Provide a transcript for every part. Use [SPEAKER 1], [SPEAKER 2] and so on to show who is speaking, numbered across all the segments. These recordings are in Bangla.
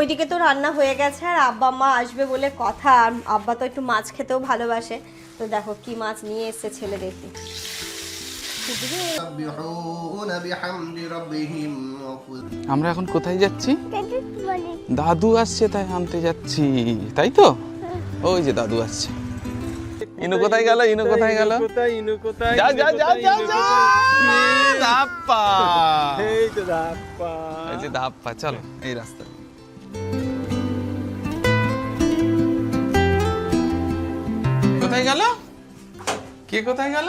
[SPEAKER 1] ওইদিকে তো রান্না হয়ে গেছে আর আব্বা মা আসবে বলে কথা। আর আব্বা তো একটু মাছ খেতেও ভালোবাসে। তো দেখো কি মাছ নিয়ে এসছে ছেলে দেখতে
[SPEAKER 2] আমরা এখন কোথায় যাচ্ছি? দাদু আসছে তাই আনতে যাচ্ছি। তাই তো? ওই যে দাদু আসছে। ইনু কোথায় গেল? ইনু কোথায় গেল?
[SPEAKER 3] কোথায় ইনু কোথায়
[SPEAKER 2] যা যা যা যা!
[SPEAKER 3] এই তো
[SPEAKER 2] এই যে দাপ্পা চলো এই রাস্তা কোথায় গেল? কে কোথায় গেল?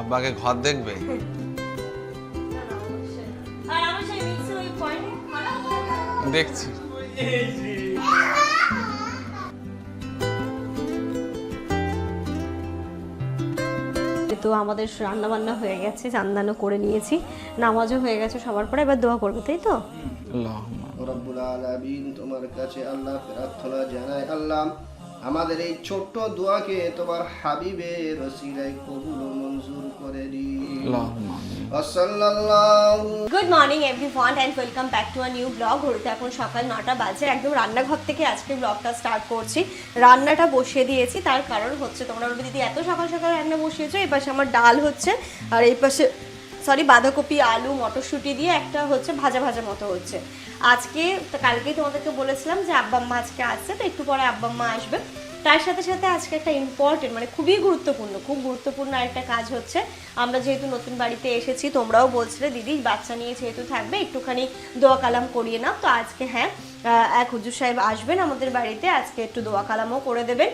[SPEAKER 2] আব্বাকে ঘর দেখবে। দেখছি।
[SPEAKER 1] তো আমাদের রান্না বান্না হয়ে গেছে চান্দানো করে নিয়েছি। নামাজও হয়ে গেছে সবার পরে এবার দোয়া করব তাই তো?
[SPEAKER 4] রব্বুল আলামিন তোমার কাছে আল্লাহ প্রার্থনা জানাই আল্লাহ। আমাদের এই ছোট্ট দোয়াকে তোমার হাবিবের রসিলায় কবুল মঞ্জুর করে
[SPEAKER 1] good morning everyone and welcome back to a new blog ঘড়িতে এখন সকাল নটা বাজে। একদম রান্নাঘর থেকে আজকে ব্লগটা স্টার্ট করছি। রান্নাটা বসিয়ে দিয়েছি। তার কারণ হচ্ছে তোমরা বলবে দিদি এত সকাল সকাল রান্না বসিয়েছো? এই পাশে আমার ডাল হচ্ছে আর এই পাশে সরি, বাঁধাকপি, আলু, মটরশুঁটি দিয়ে একটা হচ্ছে ভাজা ভাজা মতো হচ্ছে। আজকে কালকেই তোমাদেরকে বলেছিলাম যে আব্বা আম্মা আজকে আসছে, তো একটু পরে আব্বা আম্মা আসবে। তার সাথে সাথে আজকে একটা ইম্পর্টেন্ট মানে খুবই গুরুত্বপূর্ণ, খুব গুরুত্বপূর্ণ একটা কাজ হচ্ছে, আমরা যেহেতু নতুন বাড়িতে এসেছি, তোমরাও বলছিলে, দিদি, বাচ্চা নিয়ে যেহেতু থাকবে, একটুখানি দোয়া কালাম করিয়ে নাও। তো আজকে হ্যাঁ এক হুজুর সাহেব আসবেন আমাদের বাড়িতে, আজকে একটু দোয়া কালামও করে দেবেন।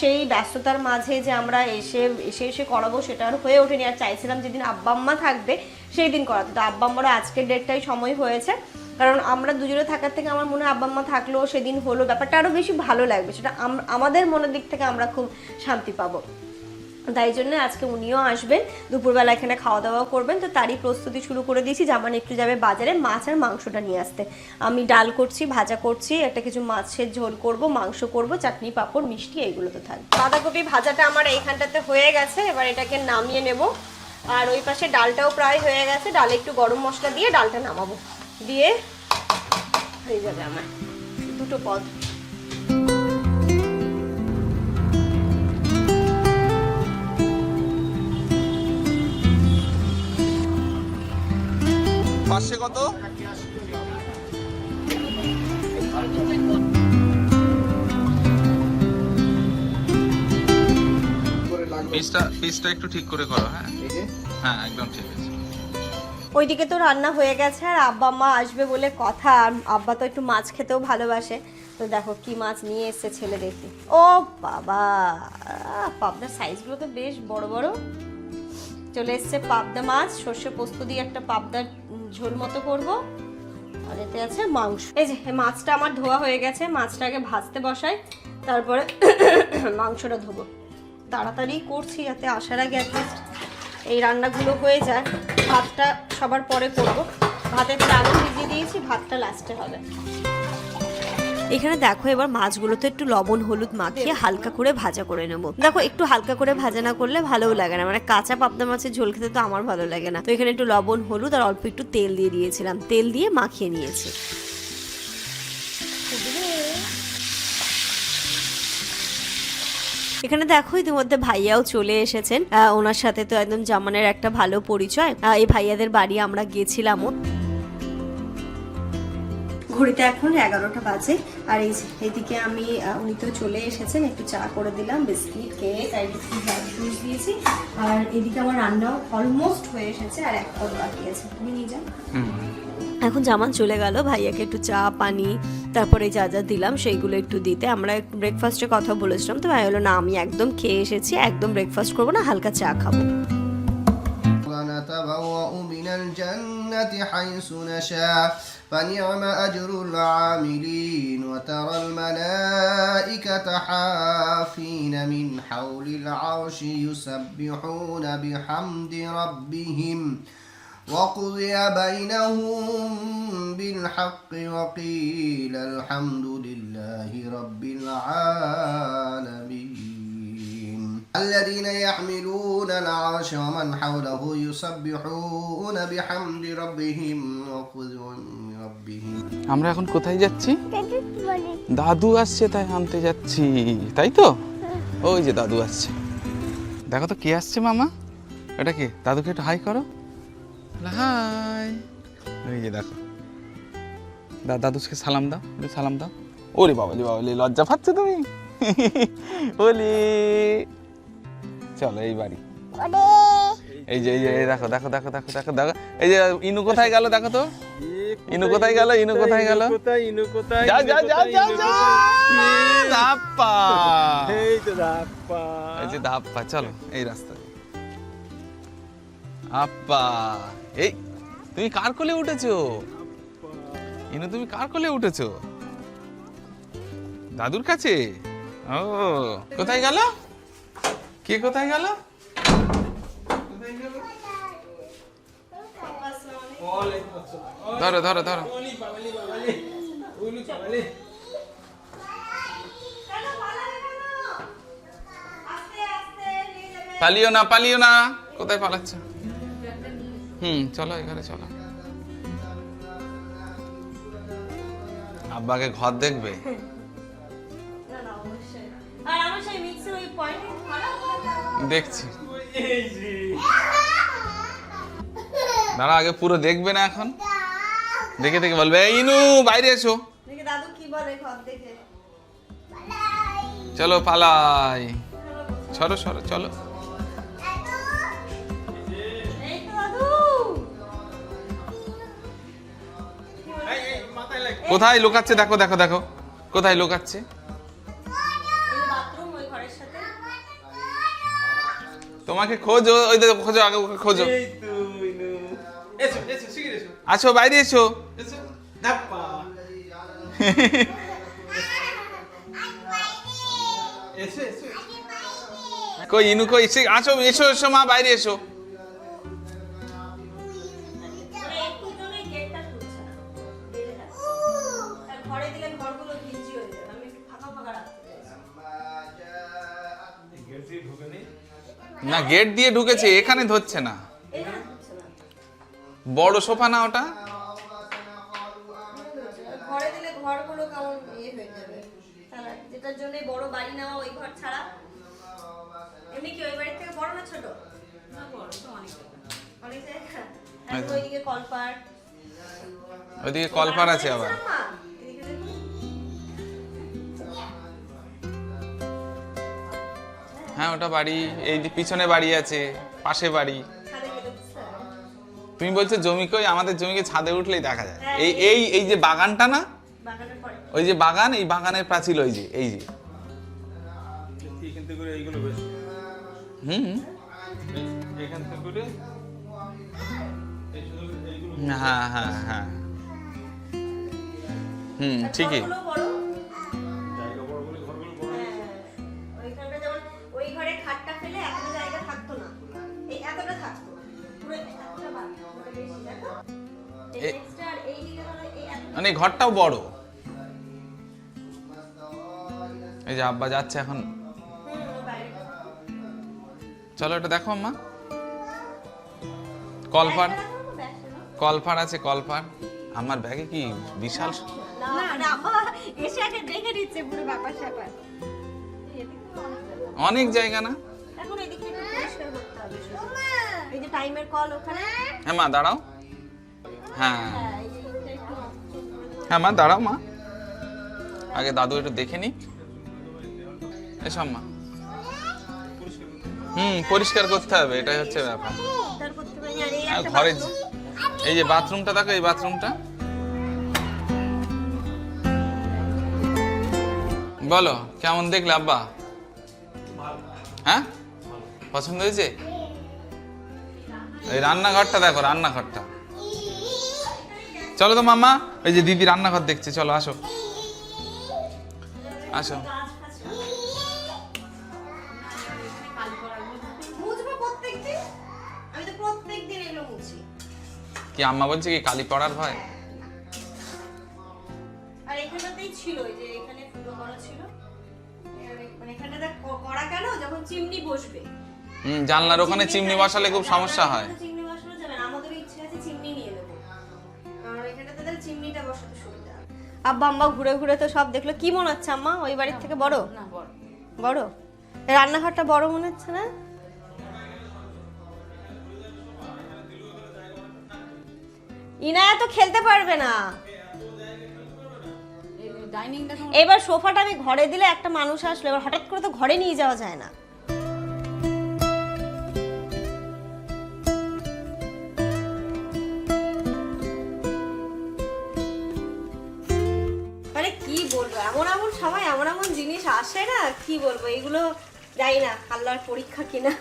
[SPEAKER 1] সেই ব্যস্ততার মাঝে যে আমরা এসে এসে এসে করাবো সেটা আর হয়ে ওঠেনি। আর চাইছিলাম যেদিন আব্বা আম্মা থাকবে, সেই দিন করাতে। তো আব্বা আম্মারও আজকের ডেটটাই সময় হয়েছে। কারণ আমরা দুজনে থাকার থেকে আমার মনে হয় আব্বা আম্মা থাকলেও সেদিন হলো। ব্যাপারটা আরও বেশি ভালো লাগবে। সেটা আমাদের মনের দিক থেকে আমরা খুব শান্তি পাবো। তাই জন্য আজকে উনিও আসবেন, দুপুরবেলা এখানে খাওয়া দাওয়া করবেন। তো তারই প্রস্তুতি শুরু করে দিয়েছি জামান একটু যাবে বাজারে মাছ আর মাংসটা নিয়ে আসতে। আমি ডাল করছি, ভাজা করছি, একটা কিছু মাছের ঝোল করব, মাংস করব, চাটনি, পাঁপড়, মিষ্টি এইগুলো তো থাকবে বাঁধাকপি ভাজাটা আমার এইখানটাতে হয়ে গেছে, এবার এটাকে নামিয়ে নেব। আর ওই পাশে ডালটাও প্রায় হয়ে গেছে, ডালে একটু গরম মশলা দিয়ে ডালটা নামাবো। দিয়ে হয়ে যাবে আমার দুটো পদ।
[SPEAKER 2] পাশে কত?
[SPEAKER 4] করে লাগবে
[SPEAKER 2] পিসটা পিসটা একটু ঠিক করে করো হ্যাঁ? হ্যাঁ একদম ঠিক আছে।
[SPEAKER 1] ওইদিকে তো রান্না হয়ে গেছে আর আব্বা মা আসবে বলে কথা। আর আব্বা তো একটু মাছ খেতেও ভালোবাসে। তো দেখো কি মাছ নিয়ে এসছে ছেলে দেখতে ও বাবা! আহ, পাবদার সাইজগুলো তো বেশ বড় বড়। চলে এসছে পাবদা মাছ, সর্ষে পোস্ত দিয়ে একটা পাবদার ঝোল মতো করব। আর এতে আছে মাংস। এই যে মাছটা আমার ধোয়া হয়ে গেছে মাছটাকে ভাজতে বসাই, তারপরে মাংসটা ধোবো। তাড়াতাড়ি করছি যাতে আসার আগে অ্যাটলিস্ট এই রান্নাগুলো হয়ে যায়। ভাতটা সবার পরে করব। ভাতের চালও ভিজিয়ে দিয়েছি, ভাতটা লাস্টে হবে। এখানে দেখো, এবার মাছগুলোতে একটু লবণ, হলুদ মাখিয়ে হালকা করে ভাজা করে নেব। দেখো, একটু হালকা করে ভাজা না করলে ভালোও লাগে না। মানে কাঁচা পাবদা মাছের ঝোল খেতে তো আমার ভালো লাগে না। তো এখানে একটু লবণ, হলুদ আর অল্প একটু তেল দিয়ে দিয়েছিলাম। তেল দিয়ে মাখিয়ে নিয়েছি। এখানে দেখো, ইতিমধ্যে ভাইয়াও চলে এসেছেন। ওনার সাথে তো একদম জামানের একটা ভালো পরিচয়। এই ভাইয়াদের বাড়ি আমরা গেছিলামও। ঘড়িতে এখন এগারোটা বাজে। আর এই এদিকে আমি উনি তো চলে এসেছেন, একটু চা করে দিলাম, বিস্কিট, কেক, আর একটু ড্রাই দিয়েছি। আর এদিকে আমার রান্নাও অলমোস্ট হয়ে এসেছে, আর এক পদ বাকি আছে। তুমি নিয়ে যাও। এখন জামান চলে গেল, ভাইয়াকে একটু চা, পানি, তারপরে যা যা দিলাম সেইগুলো একটু দিতে। আমরা ব্রেকফাস্টের কথা বলেছিলাম, তো ভাই হলো না, আমি একদম খেয়ে এসেছি, একদম ব্রেকফাস্ট করব না, হালকা চা খাব।
[SPEAKER 4] ونتبوأ من الجنة حيث نشاء. فنعم أجر العاملين وترى الملائكة حافين من حول العرش يسبحون بحمد ربهم. وقضي بينهم بالحق وقيل الحمد لله رب العالمين. الذين يحملون العرش ومن حوله يسبحون بحمد ربهم وقدر ربهم
[SPEAKER 2] আমরা এখন কোথায় যাচ্ছি দাদু আসছে তাই আনতে যাচ্ছি তাই তো ওই যে দাদু আসছে দেখো তো কে আসছে মামা এটা কে দাদুকে একটু হাই করো হাই ওই যে দেখো দা দাদুকে সালাম দাও একটু সালাম দাও ওরে বাবালি বাবালি লজ্জা পাচ্ছ তুমি বলি চলো এই বাড়ি। এই যে এই যে দেখো দেখো দেখো দেখো দেখো দেখো। এই যে ইনু কোথায় গেল দেখো তো? ইনু কোথায় গেল? ইনু কোথায় গেল?
[SPEAKER 3] কোথায় ইনু কোথায়
[SPEAKER 2] যা যা যা যা যা। দাপ্পা।
[SPEAKER 3] এই তো দাপ্পা।
[SPEAKER 2] এই যে দাপ্পা চলো এই রাস্তা। আপ্পা। এই তুমি কার কোলে উঠেছো? ইনু তুমি কার কোলে উঠেছো? দাদুর কাছে? ও কোথায় গেল? কে কোথায় গেল? ধরো ধরো ধরো। পালিও না পালিও না। কোথায় পালাচ্ছ? হুম, চলো এখানে, চলো। আব্বাকে ঘর দেখবে?
[SPEAKER 1] আর আমার সেই মিক্সের ওই পয়েন্ট
[SPEAKER 2] দেখছি। দাঁড়া আগে পুরো দেখবে না এখন? দেখে দেখে বলবে ইনু বাইরে এসো।
[SPEAKER 1] দেখি দাদু কি বলে ঘর দেখে।
[SPEAKER 2] চলো পালাই। সরো সরো চলো। কোথায় লুকাচ্ছে? দেখো দেখো দেখো। কোথায় লুকাচ্ছে? তোমাকে খোঁজো ওই দেখো খোঁজো আগে ওকে খোঁজো।
[SPEAKER 3] তো
[SPEAKER 2] আসো বাইরে এসো। কই ইনু কই এসে আসো এসো এসো মা বাইরে এসো।
[SPEAKER 1] না গেট
[SPEAKER 3] দিয়ে
[SPEAKER 2] ঢুকেছে এখানে ধরছে না। বড় সোফা না ওটা?
[SPEAKER 1] ঘরে দিলে ঘরগুলো কেমন ইয়ে হয়ে যাবে। যেটার জন্য বড় বাড়ি নেওয়া ওই ঘর ছাড়া। এমনি কি ওই বাড়ির থেকে বড় না ছোট? অনেক জায়গা। ওইদিকে কলপার
[SPEAKER 2] ওইদিকে কলপার আছে আবার। হ্যাঁ ওটা বাড়ি এই যে পিছনে বাড়ি আছে পাশে বাড়ি। তুমি বলছো জমি কই? আমাদের জমিকে ছাদে উঠলেই দেখা যায়। এই এই এই যে বাগানটা না? ওই যে বাগান এই বাগানের প্রাচীর ওই যে এই যে। হুম হ্যাঁ হ্যাঁ হ্যাঁ। হুম ঠিকই। মানে ঘরটাও বড়। এই যে আব্বা যাচ্ছে এখন। চলো এটা দেখো আম্মা।
[SPEAKER 1] দেখো।
[SPEAKER 2] কলপার আছে কলপার আমার ব্যাগে কি বিশাল
[SPEAKER 1] অনেক জায়গা।
[SPEAKER 2] না? হ্যাঁ মা দাঁড়াও। হ্যাঁ।
[SPEAKER 1] হ্যাঁ
[SPEAKER 2] মা, দাঁড়াও, মা। আগে দাদু একটু দেখে নি এসব মা। হুম, পরিষ্কার করতে হবে, এটাই হচ্ছে ব্যাপার।
[SPEAKER 1] আর
[SPEAKER 2] ঘরে এই যে বাথরুমটা, দেখো এই বাথরুমটা। বলো, কেমন দেখলে আব্বা? হ্যাঁ? পছন্দ হয়েছে? এই রান্নাঘরটা দেখো, রান্নাঘরটা। চলো তো, মাম্মা। ওই যে দিদি রান্নাঘর দেখছে চলো আসো। আসো। কি আম্মা বলছে কি কালি পড়ার ভয়?
[SPEAKER 1] আর এখানটাতেই ছিল ওই যে এখানে ফুটো করা ছিল। মানে এখানটাতে করা কেন? যখন চিমনি বসবে।
[SPEAKER 2] হুম জানলার ওখানে চিমনি বসালে খুব সমস্যা হয়।
[SPEAKER 1] আব্বা আম্মা ঘুরে ঘুরে তো সব দেখল। কি মনে হচ্ছে আম্মা? ওই বাড়ির থেকে বড়?
[SPEAKER 5] বড়।
[SPEAKER 1] বড়? রান্নাঘরটা বড় মনে হচ্ছে না? ইনায়া তো খেলতে পারবে না। এবার সোফাটা আমি ঘরে দিলে একটা মানুষ আসলো এবার হঠাৎ করে তো ঘরে নিয়ে যাওয়া যায় না। সময় এমন এমন জিনিস আসে না, কি বলব, এগুলো যাই না, আল্লাহর পরীক্ষা কিনা।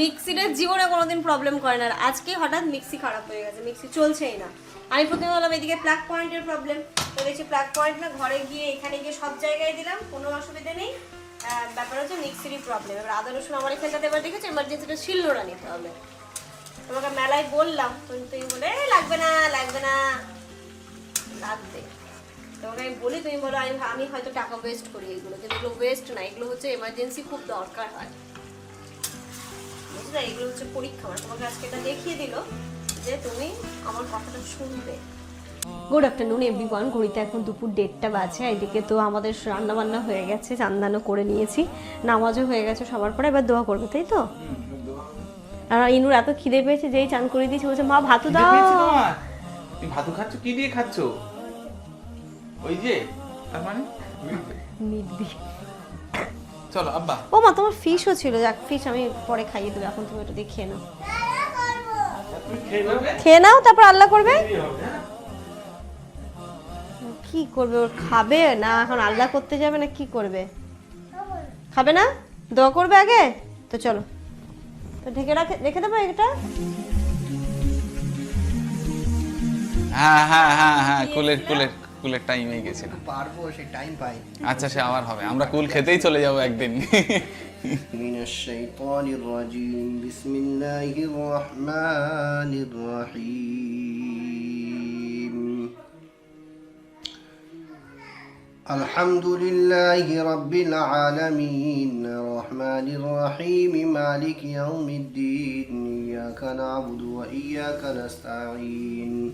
[SPEAKER 1] মিক্সিটার জীবনে কোনোদিন প্রবলেম করে না। আজকে হঠাৎ মিক্সি খারাপ হয়ে গেছে, মিক্সি চলছেই না। আমি প্রথমে বললাম, এদিকে প্লাগ পয়েন্টের প্রবলেম তো দেখছি প্লাগ পয়েন্ট না, ঘরে গিয়ে এখানে গিয়ে সব জায়গায় দিলাম, কোনো অসুবিধা নেই। ব্যাপার হচ্ছে মিক্সিরই প্রবলেম এবার আদা, রসুন, আমার এখানটাতে এবার দেখেছি এমার্জেন্সিটা শিলনোড়া নিতে হবে। তোমাকে মেলায় বললাম তুমি বলে লাগবে না লাগবে না। লাগবে। তোমাকে আমি বলি তুমি বলো আমি আমি হয়তো টাকা ওয়েস্ট করি এগুলো। কিন্তু এগুলো ওয়েস্ট না এগুলো হচ্ছে এমার্জেন্সি খুব দরকার হয়। বুঝলে? এগুলো হচ্ছে পরীক্ষা। মানে তোমাকে আজকে এটা দেখিয়ে দিল যে তুমি আমার কথাটা শুনবে। গুড আফটারনুন এভরিওয়ান ঘড়িতে এখন দুপুর দেড়টা বাজে। এদিকে তো আমাদের রান্না বান্না হয়ে গেছে চান্দানো করে নিয়েছি। নামাজও হয়ে গেছে সবার পরে এবার দোয়া করবে তাই তো? আর ইনুর এত খিদে পেয়েছে যেই চান করে দিয়েছে বলছে মা ভাতু দাও।
[SPEAKER 2] ভাতু খাচ্ছ? কি দিয়ে খাচ্ছ? ওই যে তার মানে?
[SPEAKER 1] মিট
[SPEAKER 2] চলো আব্বা।
[SPEAKER 1] ও মা তোমার ফিশও ছিল যাক ফিশ আমি পরে খাইয়ে দেবো এখন তুমি ওটা দিয়ে খেয়ে নাও।
[SPEAKER 3] খেয়ে
[SPEAKER 1] খেয়ে নাও তারপর আল্লাহ করবে? কি করবে ওর খাবে? না এখন আল্লাহ করতে যাবে না কি করবে? খাবে না? দোয়া করবে আগে? তো চলো। তো ঢেকে রাখে রেখে দেবো এটা?
[SPEAKER 2] হ্যাঁ হ্যাঁ হ্যাঁ হ্যাঁ কুলের কুলের। কুলের টাইমে গেছিলাম
[SPEAKER 4] পারবো সে টাইম পাই
[SPEAKER 2] আচ্ছা সে আবার হবে আমরা কুল খেতেই চলে যাবো একদিন
[SPEAKER 4] من الشيطان الرجيم بسم الله الرحمن الرحيم الحمد لله رب العالمين الرحمن الرحيم مالك يوم الدين إياك نعبد وإياك نستعين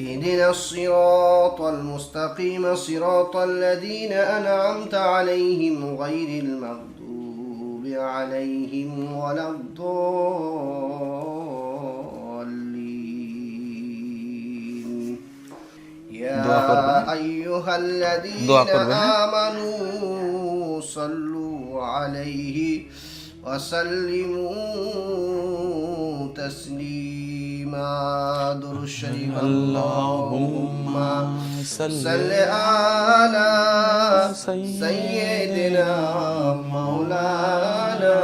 [SPEAKER 4] اهدنا الصراط المستقيم صراط الذين أنعمت عليهم غير المغضوب عليهم ولا الضالين. يا أيها الذين آمنوا صلوا عليه. وسلموا وسلموا تسليما. در الشريف. اللهم صل على سيدنا مولانا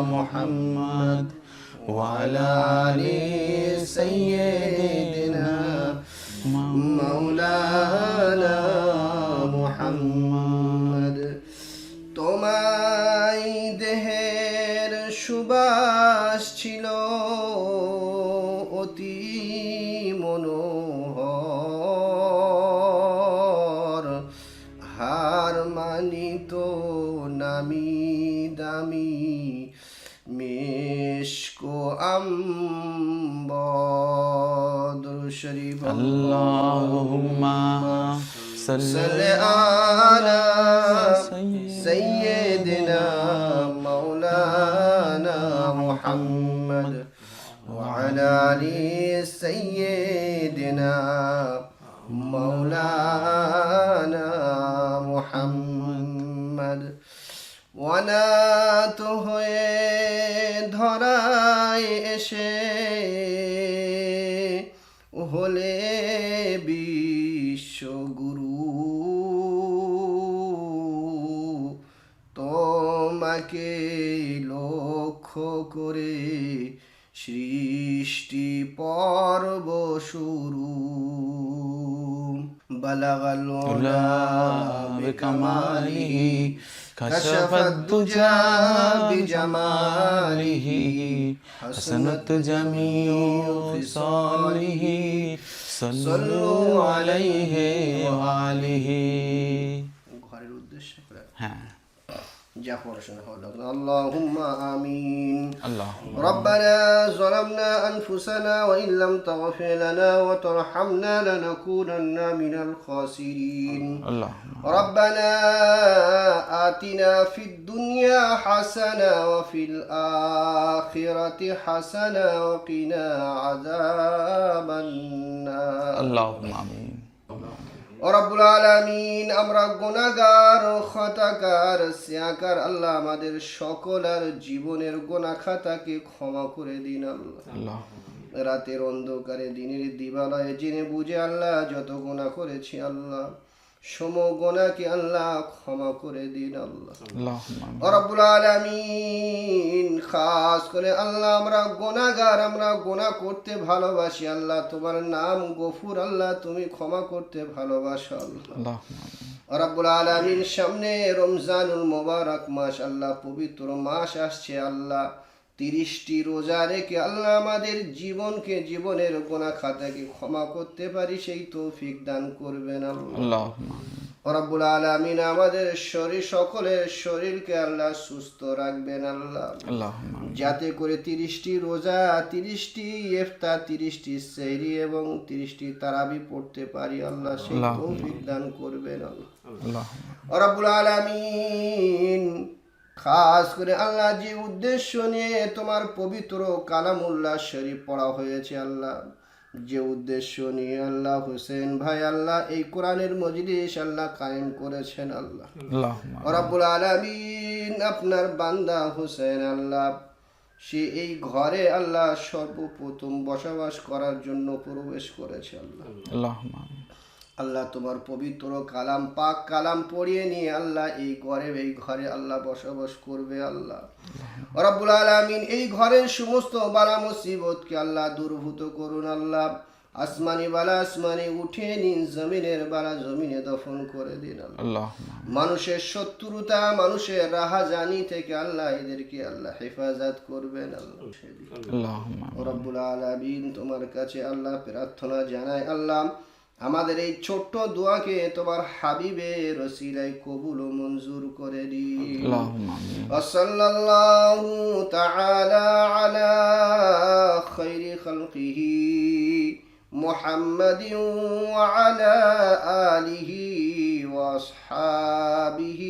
[SPEAKER 4] محمد وعلى آل سيدنا ছিল অতি মনোহর হার মানিত নামি দামি মেশকো আম্বর শরীফ
[SPEAKER 2] আল্লাহুম্মা
[SPEAKER 4] صل على سيدنا مولانا محمد وعلى آل سيدنا مولانا محمد অনাথ হয়ে ধরায় এসে হলে বিশ্বগুরু তোমাকে লক্ষ্য করে সৃষ্টি পর্ব শুরু বালাগাল
[SPEAKER 2] بكماله كشف الدجى بجماله حسنت جميع خصاله صلوا عليه وآله
[SPEAKER 4] ঘরের উদ্দেশ্যে করে
[SPEAKER 2] হ্যাঁ
[SPEAKER 4] جهرشن اللهم آمين.
[SPEAKER 2] اللهم
[SPEAKER 4] ربنا ظلمنا أنفسنا وإن لم تغفر لنا وترحمنا لنكونن من الخاسرين.
[SPEAKER 2] اللهم
[SPEAKER 4] ربنا آتنا في الدنيا حسنة وفي الآخرة حسنة وقنا عذاب النار.
[SPEAKER 2] اللهم آمين.
[SPEAKER 4] রব্বুল আলামিন আমরা গুনাহগার খতাকার সিয়াকার আল্লাহ আমাদের সকল আর জীবনের গোনা খাতাকে ক্ষমা করে দিন আল্লাহ।
[SPEAKER 2] আল্লাহ।
[SPEAKER 4] রাতের অন্ধকারে দিনের দিবালয়ে জেনে বুঝে আল্লাহ যত গোনা করেছি আল্লাহ। সম গোনাকে আল্লাহ ক্ষমা করে দিন আল্লাহ। রব্বুল আলামিন খাস করে আল্লাহ আমরা গোনাগার আমরা গোনা করতে ভালোবাসি আল্লাহ তোমার নাম গফুর আল্লাহ তুমি ক্ষমা করতে ভালোবাসো আল্লাহ।
[SPEAKER 2] আল্লাহ
[SPEAKER 4] রব্বুল আলামিন সামনে রমজানুল মোবারক মাস আল্লাহ পবিত্র মাস আসছে আল্লাহ। তিরিশটি রোজা রেখে আল্লাহ আমাদের জীবনকে জীবনের গোনা খাতাকে ক্ষমা করতে পারি সেই তৌফিক দান করবেন আল্লাহ। রব্বুল আলামিন আমাদের শরীর সকলের শরীরকে আল্লাহ সুস্থ রাখবেন আল্লাহ। যাতে করে তিরিশটি রোজা তিরিশটি ইফতা তিরিশটি সেহরি এবং তিরিশটি তারাবি পড়তে পারি আল্লাহ সেই। তৌফিক দান করবেন আল্লাহ। রব্বুল আলামিন খাস করে আল্লাহ যে উদ্দেশ্য নিয়ে তোমার পবিত্র কালামুল্লাহ শরীফ পড়া হয়েছে আল্লাহ। যে উদ্দেশ্য নিয়ে আল্লাহ হোসেন ভাই আল্লাহ এই কোরআনের মজলিস আল্লাহ কায়েম করেছেন আল্লাহ।
[SPEAKER 2] আল্লাহ
[SPEAKER 4] রব্বুল আলামিন আপনার বান্দা হোসেন আল্লাহ সে এই ঘরে আল্লাহ সর্বপ্রথম বসবাস করার জন্য প্রবেশ করেছে আল্লাহ।
[SPEAKER 2] আল্লাহ
[SPEAKER 4] আল্লাহ তোমার পবিত্র কালাম পাক কালাম পড়িয়ে নিয়ে আল্লাহ এই ঘরে এই ঘরে আল্লাহ বসবাস করবে আল্লাহ। রব্বুল আলামিন এই ঘরের সমস্ত বালা মুসিবতকে আল্লাহ দূরভূত করুন আল্লাহ। আসমানি বালা আসমানি উঠিয়ে নিন জমিনের বালা জমিনে দফন করে দিন আল্লাহ। মানুষের শত্রুতা মানুষের রাহাজানি থেকে আল্লাহ এদেরকে আল্লাহ হেফাজত করবেন আল্লাহ।
[SPEAKER 2] আল্লাহ
[SPEAKER 4] রব্বুল আলামিন তোমার কাছে আল্লাহ প্রার্থনা জানাই আল্লাহ আমাদের এই ছোট্ট দোয়াকে তোমার হাবিবে রসিলাই কবুল ও মঞ্জুর করে দিন
[SPEAKER 2] আল্লাহ
[SPEAKER 4] وصلى الله تعالى على خير خلقه محمد وعلى آله وأصحابه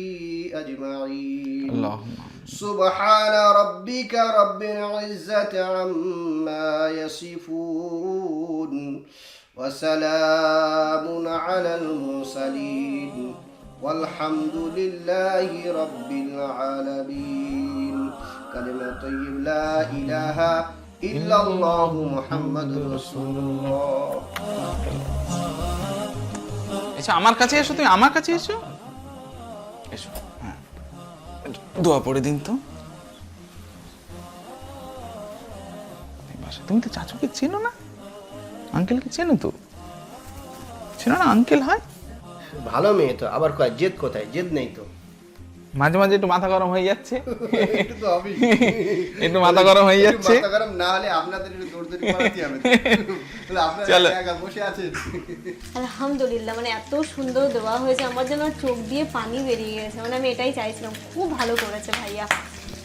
[SPEAKER 4] أجمعين
[SPEAKER 2] আল্লাহ
[SPEAKER 4] سبحان ربك رب العزة عما يصفون وسلام على المرسلين والحمد لله رب العالمين كلمة طيب لا إله إلا الله محمد رسول الله
[SPEAKER 2] আচ্ছা আমার কাছে এসো তুমি আমার কাছে এসো এসো হ্যাঁ দোয়া পড়ে দিন তো বাসা তুমি তো চাচুকে চেনো না আঙ্কেলকে চেনো তো? চেনো না আঙ্কেল হয়?
[SPEAKER 4] ভালো মেয়ে তো আবার কয় জেদ কোথায়? জেদ নেই তো।
[SPEAKER 2] মাঝে মাঝে একটু মাথা গরম হয়ে যাচ্ছে।
[SPEAKER 4] একটু তো হবেই।
[SPEAKER 2] একটু মাথা গরম হয়ে যাচ্ছে।
[SPEAKER 4] মাথা গরম না হলে আপনাদের একটু দৌড়দৌড়ি করাতে হবে। তাহলে আপনারা একা বসে আছেন?
[SPEAKER 1] আলহামদুলিল্লাহ মানে এত সুন্দর দেওয়া হয়েছে আমার যেন চোখ দিয়ে পানি বেরিয়ে গেছে। মানে আমি এটাই চাইছিলাম খুব ভালো করেছে ভাইয়া।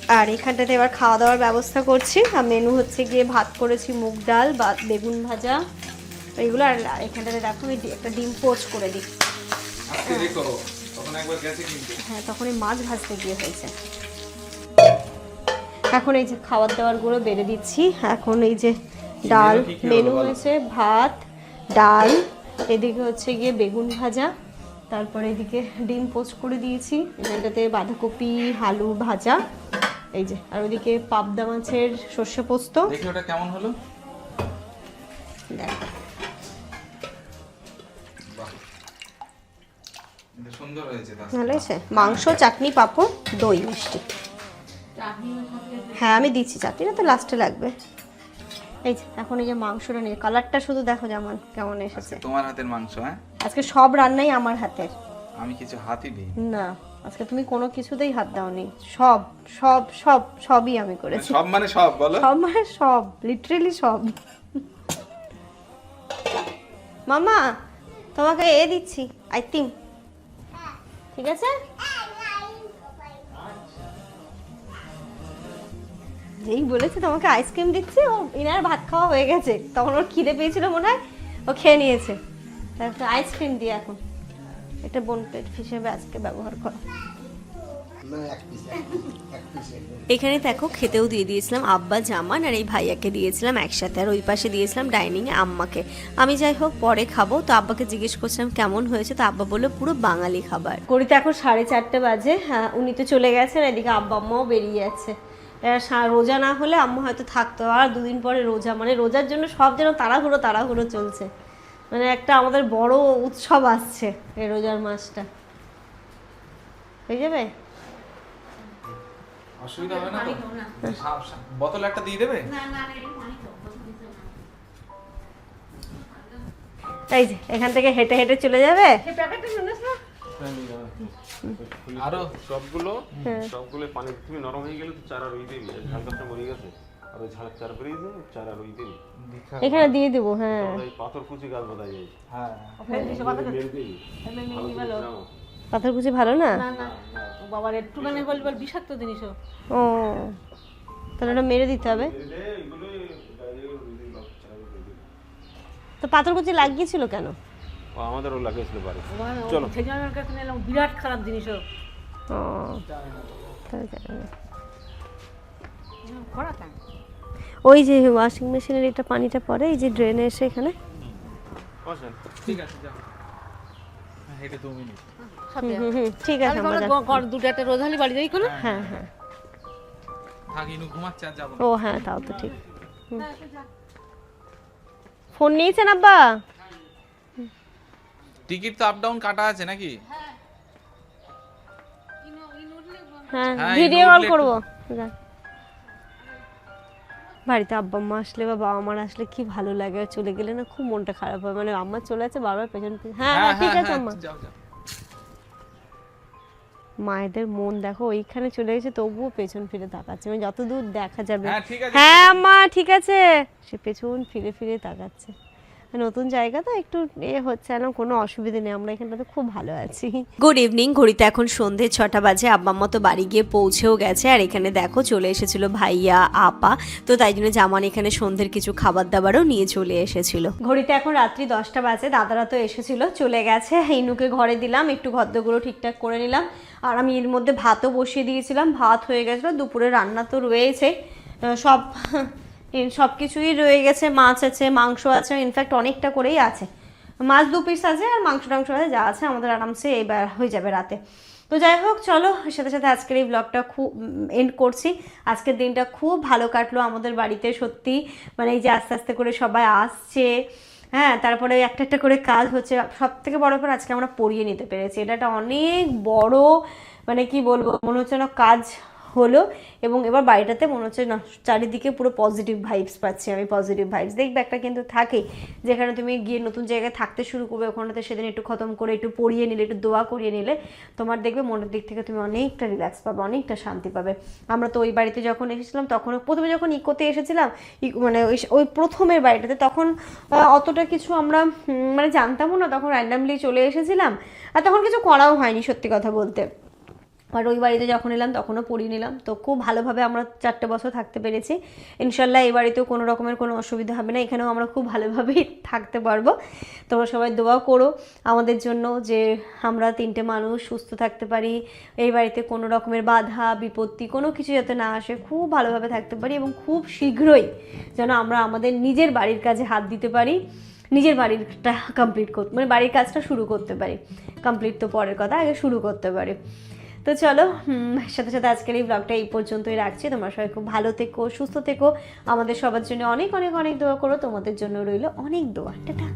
[SPEAKER 1] আর এখানটাতে এবার খাওয়া দাওয়ার ব্যবস্থা করছি। আর মেনু হচ্ছে গিয়ে ভাত করেছি মুগ ডাল বা বেগুন ভাজা। এইগুলো আর এখানটাতে দেখো একটা ডিম পোচ করে দিই। হ্যাঁ। তখন এই মাছ ভাজতে গিয়ে হয়েছে। এখন এই যে খাবার দাবারগুলো বেড়ে দিচ্ছি। এখন এই যে ডাল
[SPEAKER 2] মেনু?
[SPEAKER 1] হয়েছে ভাত ডাল এদিকে হচ্ছে গিয়ে বেগুন ভাজা। তারপরে এদিকে ডিম পোস্ট করে দিয়েছি। এখানটাতে বাঁধাকপি আলু ভাজা। এই যে আর ওইদিকে পাবদা মাছের সর্ষে পোস্ত।
[SPEAKER 2] দেখি ওটা কেমন হলো।
[SPEAKER 1] ভালো হয়েছে? মাংস চাটনি পাঁপড় দই মিষ্টি। হ্যাঁ আমি দিচ্ছি। চাটনিটা তো লাস্টে লাগবে। এই যে এখন এই যে মাংসটা নিয়ে কালারটা শুধু দেখো যেমন কেমন এসেছে।
[SPEAKER 2] তোমার হাতের মাংস হ্যাঁ?
[SPEAKER 1] আজকে সব রান্নাই আমার হাতের।
[SPEAKER 2] আমি কিছু হাতই দিই
[SPEAKER 1] না। আজকে তুমি কোনো কিছুতেই হাত দাওনি। সব সব সব সবই আমি করেছি।
[SPEAKER 2] সব মানে সব বলো।
[SPEAKER 1] সব মানে সব লিটারেলি সব। মামা তোমাকে এ দিচ্ছি আই আইতিম ঠিক আছে? যেই বলেছে তোমাকে আইসক্রিম দিচ্ছি ও ইনার ভাত খাওয়া হয়ে গেছে। তখন ওর খিদে পেয়েছিল মনে হয় ও খেয়ে নিয়েছে। তারপর আইসক্রিম দিয়ে এখন। এটা বোন প্লেট হিসেবে আজকে ব্যবহার করো। এখানে দেখো খেতেও দিয়ে দিয়েছিলাম আব্বা জামান আর এই ভাইয়াকে দিয়েছিলাম একসাথে। আর ওই পাশে দিয়েছিলাম ডাইনিংয়ে আম্মাকে। আমি যাই হোক পরে খাব। তো আব্বাকে জিজ্ঞেস করছিলাম কেমন হয়েছে? তো আব্বা বলল পুরো বাঙালি খাবার। গড়িতে এখন সাড়ে চারটে বাজে। হ্যাঁ উনি তো চলে গেছেন এদিকে আব্বা আম্মাও বেরিয়ে যাচ্ছে রোজা না হলে আম্মা হয়তো থাকতো। আর দুদিন পরে রোজা মানে রোজার জন্য সব যেন তাড়াহুড়ো তাড়াহুড়ো চলছে। মানে একটা আমাদের বড় উৎসব আসছে এই রোজার মাসটা। হয়ে যাবে?
[SPEAKER 2] অসুবিধা হবে না তো? সা- বোতল একটা দিয়ে দেবে?
[SPEAKER 1] এই যে এখান থেকে হেঁটে হেঁটে চলে যাবে?
[SPEAKER 2] আরও
[SPEAKER 5] সবগুলো?
[SPEAKER 1] হ্যাঁ।
[SPEAKER 5] সবগুলো পানি তুমি নরম হয়ে গেলে তো চারা রুই দেবি ঝাল মরে গেছে। আর ওই ঝাল চারা বেরিয়ে যাবে চারা রুই দেবি
[SPEAKER 1] এখানে দিয়ে দেবো হ্যাঁ।
[SPEAKER 5] ওই পাথর কুচি গাছ বোধ যায়
[SPEAKER 2] হ্যাঁ।
[SPEAKER 5] ভালো করে দাও।
[SPEAKER 1] পাথর কুচি ভালো না?
[SPEAKER 6] বাবার একটুখানি বল বল বিষাক্ত জিনিসও।
[SPEAKER 1] ও তাহলে ওটা মেরে দিতে হবে। তো পাথর কুচি লাগিয়েছিল কেন?
[SPEAKER 5] আমাদেরও লাগিয়েছিল বাড়ি।
[SPEAKER 6] চলো। কাছে নিলাম বিরাট খারাপ জিনিসও।
[SPEAKER 1] ও তাহলে জানি না।
[SPEAKER 6] করা কেন?
[SPEAKER 1] ওই যে ওয়াশিং মেশিনের এটা পানিটা পড়ে এই যে ড্রেনে এসে এখানে।
[SPEAKER 2] ঠিক আছে যাও। হ্যাঁ,
[SPEAKER 1] ঠিক আছে আমরা।
[SPEAKER 6] দুটো একটা রোধালি বাড়ি যাই কোনো
[SPEAKER 1] হ্যাঁ হ্যাঁ।
[SPEAKER 2] থাক ঘুমাচ্ছে আর যাব
[SPEAKER 1] ও হ্যাঁ তাও তো ঠিক। হুম। ফোন নিয়েছেন আব্বা?
[SPEAKER 2] টিকিট তো আপ ডাউন কাটা আছে নাকি?
[SPEAKER 1] হ্যাঁ
[SPEAKER 2] হ্যাঁ,
[SPEAKER 1] ভিডিও কল
[SPEAKER 2] উঠলে
[SPEAKER 1] করব। বাড়িতে আব্বা আম্মা আসলে বা বাবা মার আসলে কি ভালো লাগে? চলে গেলে না খুব মনটা খারাপ হয়। মানে আম্মা চলে আছে বারবার পেছন পেছন হ্যাঁ হ্যাঁ ঠিক আছে আম্মা।
[SPEAKER 2] যাও যাও।
[SPEAKER 1] মায়েদের মন দেখো ওইখানে চলে গেছে তবুও পেছন ফিরে তাকাচ্ছে। মানে যতদূর দেখা যাবে।
[SPEAKER 2] হ্যাঁ মা আছে
[SPEAKER 1] হ্যাঁ আম্মা ঠিক আছে। সে পেছন ফিরে ফিরে তাকাচ্ছে। নতুন জায়গা তো একটু এ হচ্ছে না কোনো অসুবিধা নেই আমরা এখানটাতে খুব ভালো আছি। গুড ইভিনিং ঘড়িতে এখন সন্ধে ছটা বাজে আব্বা মতো বাড়ি গিয়ে পৌঁছেও গেছে আর এখানে দেখো চলে এসেছিল ভাইয়া আপা তো তাই জন্য জামান এখানে সন্ধ্যের কিছু খাবার দাবারও নিয়ে চলে এসেছিল। ঘড়িতে এখন রাত্রি দশটা বাজে দাদারা তো এসেছিল চলে গেছে ইনুকে ঘরে দিলাম একটু ঘরদগুলো ঠিকঠাক করে নিলাম আর আমি এর মধ্যে ভাতও বসিয়ে দিয়েছিলাম ভাত হয়ে গেছিল দুপুরে রান্না তো রয়েছে সব সব কিছুই রয়ে গেছে, মাছ আছে, মাংস আছে ইনফ্যাক্ট অনেকটা করেই আছে। মাছ দু পিস আছে আর মাংস টাংস আছে, যা আছে আমাদের আরামসে এবার হয়ে যাবে রাতে। তো যাই হোক, চলো সাথে সাথে আজকের এই ব্লগটা খুব এন্ড করছি। আজকের দিনটা খুব ভালো কাটলো আমাদের বাড়িতে, সত্যি। মানে এই যে আস্তে আস্তে করে সবাই আসছে হ্যাঁ তারপরে একটা একটা করে কাজ হচ্ছে। সব থেকে বড় করে আজকে আমরা পড়িয়ে নিতে পেরেছি। এটা একটা অনেক বড় মানে কি বলব, মনে হচ্ছে না কাজ হলো এবং এবার বাড়িটাতে মনে হচ্ছে, না, চারিদিকে পুরো পজিটিভ ভাইবস পাচ্ছি আমি পজিটিভ ভাইবস দেখবে একটা কিন্তু থাকে, যেখানে তুমি গিয়ে নতুন জায়গায় থাকতে শুরু করবে, ওখানেতে সেদিন একটু খতম করে, একটু পড়িয়ে নিলে, একটু দোয়া করিয়ে নিলে, তোমার দেখবে মনের দিক থেকে তুমি অনেকটা রিল্যাক্স পাবে, অনেকটা শান্তি পাবে। আমরা তো ওই বাড়িতে যখন এসেছিলাম, তখন প্রথমে যখন ইকোতে এসেছিলাম মানে ওই প্রথমের বাড়িটাতে, তখন অতটা কিছু আমরা মানে জানতামও না, তখন র্যান্ডামলি চলে এসেছিলাম, আর তখন কিছু করাও হয়নি সত্যি কথা বলতে। আর ওই বাড়িতে যখন এলাম তখনও পড়িয়ে নিলাম। তো খুব ভালোভাবে আমরা চারটে বছর থাকতে পেরেছি। ইনশাল্লাহ এই বাড়িতেও কোনো রকমের কোনো অসুবিধা হবে না। এখানেও আমরা খুব ভালোভাবেই থাকতে পারব। তোমরা সবাই দোয়া করো আমাদের জন্য যে আমরা তিনটে মানুষ সুস্থ থাকতে পারি। এই বাড়িতে কোনো রকমের বাধা, বিপত্তি কোনো কিছু যাতে না আসে, খুব ভালোভাবে থাকতে পারি এবং খুব শীঘ্রই যেন আমরা আমাদের নিজের বাড়ির কাজে হাত দিতে পারি। নিজের বাড়িরটা কমপ্লিট করতে মানে বাড়ির কাজটা শুরু করতে পারি। কমপ্লিট তো পরের কথা, আগে শুরু করতে পারি। তো চলো সাথে সাথে আজকের এই ব্লগটা এই পর্যন্তই রাখছি। তোমরা সবাই খুব ভালো থেকো, সুস্থ থেকো। আমাদের সবার জন্য অনেক অনেক অনেক দোয়া করো। তোমাদের জন্য রইল অনেক দোয়া। টাটা।